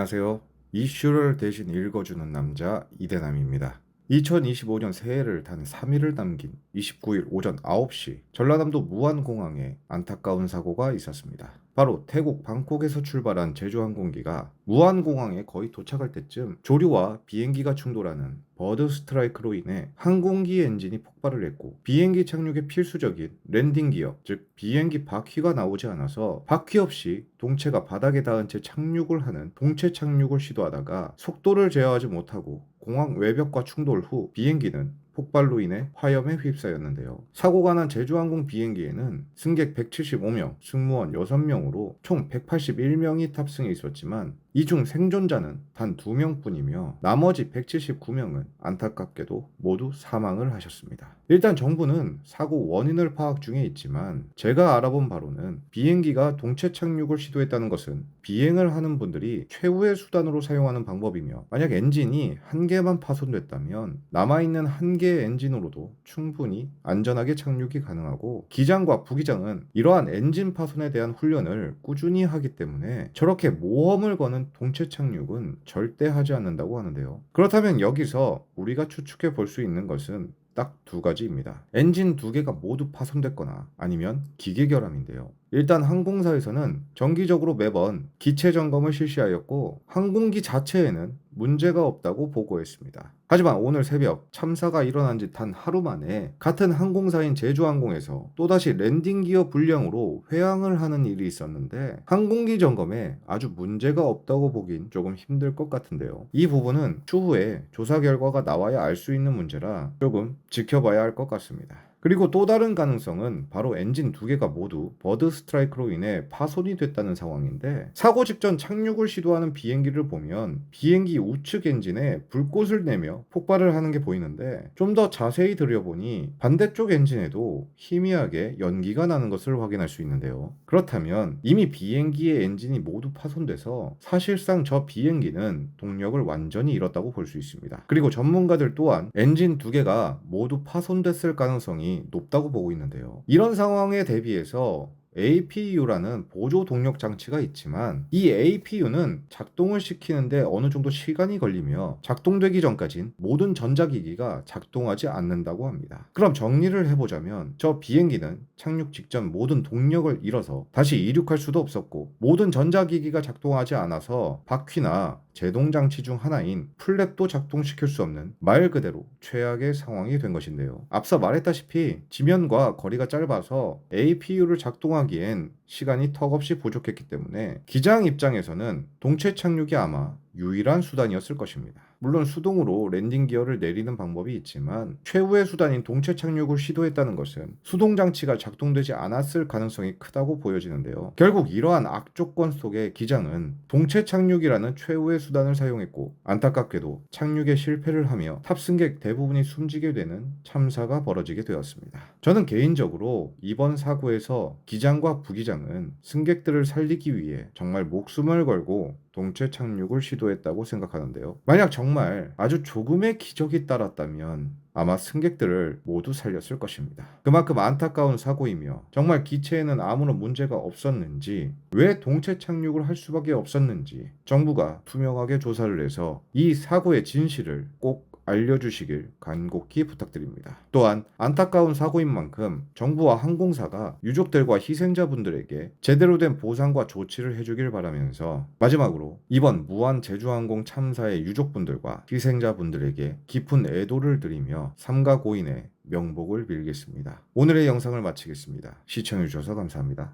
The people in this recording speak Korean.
안녕하세요. 이슈를 대신 읽어주는 남자 이대남입니다. 2025년 새해를 단 3일을 남긴 29일 오전 9시 전라남도 무안공항에 안타까운 사고가 있었습니다. 바로 태국 방콕에서 출발한 제주항공기가 무안공항에 거의 도착할 때쯤 조류와 비행기가 충돌하는 버드 스트라이크로 인해 항공기 엔진이 폭발을 했고 비행기 착륙에 필수적인 랜딩 기어 즉 비행기 바퀴가 나오지 않아서 바퀴 없이 동체가 바닥에 닿은 채 착륙을 하는 동체 착륙을 시도하다가 속도를 제어하지 못하고 공항 외벽과 충돌 후 비행기는 폭발로 인해 화염에 휩싸였는데요. 사고가 난 제주항공 비행기에는 승객 175명, 승무원 6명으로 총 181명이 탑승해 있었지만 이 중 생존자는 단 2명뿐이며 나머지 179명은 안타깝게도 모두 사망을 하셨습니다. 일단 정부는 사고 원인을 파악 중에 있지만 제가 알아본 바로는 비행기가 동체 착륙을 시도했다는 것은 비행을 하는 분들이 최후의 수단으로 사용하는 방법이며 만약 엔진이 한 개만 파손됐다면 남아있는 한 개의 엔진으로도 충분히 안전하게 착륙이 가능하고 기장과 부기장은 이러한 엔진 파손에 대한 훈련을 꾸준히 하기 때문에 저렇게 모험을 거는 동체 착륙은 절대 하지 않는다고 하는데요. 그렇다면 여기서 우리가 추측해 볼 수 있는 것은 딱 두 가지입니다. 엔진 두 개가 모두 파손됐거나 아니면 기계 결함인데요. 일단 항공사에서는 정기적으로 매번 기체 점검을 실시하였고 항공기 자체에는 문제가 없다고 보고했습니다. 하지만 오늘 새벽 참사가 일어난 지 단 하루 만에 같은 항공사인 제주항공에서 또다시 랜딩 기어 불량으로 회항을 하는 일이 있었는데 항공기 점검에 아주 문제가 없다고 보긴 조금 힘들 것 같은데요. 이 부분은 추후에 조사 결과가 나와야 알 수 있는 문제라 조금 지켜봐야 할 것 같습니다. 그리고 또 다른 가능성은 바로 엔진 두 개가 모두 버드 스트라이크로 인해 파손이 됐다는 상황인데 사고 직전 착륙을 시도하는 비행기를 보면 비행기 우측 엔진에 불꽃을 내며 폭발을 하는 게 보이는데 좀 더 자세히 들여보니 반대쪽 엔진에도 희미하게 연기가 나는 것을 확인할 수 있는데요. 그렇다면 이미 비행기의 엔진이 모두 파손돼서 사실상 저 비행기는 동력을 완전히 잃었다고 볼 수 있습니다. 그리고 전문가들 또한 엔진 두 개가 모두 파손됐을 가능성이 높다고 보고 있는데요. 이런 상황에 대비해서 APU라는 보조 동력 장치가 있지만 이 APU는 작동을 시키는데 어느 정도 시간이 걸리며 작동되기 전까진 모든 전자기기가 작동하지 않는다고 합니다. 그럼 정리를 해보자면 저 비행기는 착륙 직전 모든 동력을 잃어서 다시 이륙할 수도 없었고 모든 전자기기가 작동하지 않아서 바퀴나 제동 장치 중 하나인 플랩도 작동시킬 수 없는 말 그대로 최악의 상황이 된 것인데요. 앞서 말했다시피 지면과 거리가 짧아서 APU를 작동하 기엔 시간이 턱없이 부족했기 때문에 기장 입장에서는 동체 착륙이 아마 유일한 수단이었을 것입니다. 물론 수동으로 랜딩 기어를 내리는 방법이 있지만 최후의 수단인 동체 착륙을 시도했다는 것은 수동 장치가 작동되지 않았을 가능성이 크다고 보여지는데요. 결국 이러한 악조건 속에 기장은 동체 착륙이라는 최후의 수단을 사용했고 안타깝게도 착륙에 실패를 하며 탑승객 대부분이 숨지게 되는 참사가 벌어지게 되었습니다. 저는 개인적으로 이번 사고에서 기장과 부기장 은 승객들을 살리기 위해 정말 목숨을 걸고 동체 착륙을 시도했다고 생각하는데요. 만약 정말 아주 조금의 기적이 따랐다면 아마 승객들을 모두 살렸을 것입니다. 그만큼 안타까운 사고이며 정말 기체에는 아무런 문제가 없었는지 왜 동체 착륙을 할 수밖에 없었는지 정부가 투명하게 조사를 해서 이 사고의 진실을 꼭 알려주시길 간곡히 부탁드립니다. 또한 안타까운 사고인 만큼 정부와 항공사가 유족들과 희생자분들에게 제대로 된 보상과 조치를 해주길 바라면서 마지막으로 이번 무한 제주항공 참사의 유족분들과 희생자분들에게 깊은 애도를 드리며 삼가 고인의 명복을 빌겠습니다. 오늘의 영상을 마치겠습니다. 시청해주셔서 감사합니다.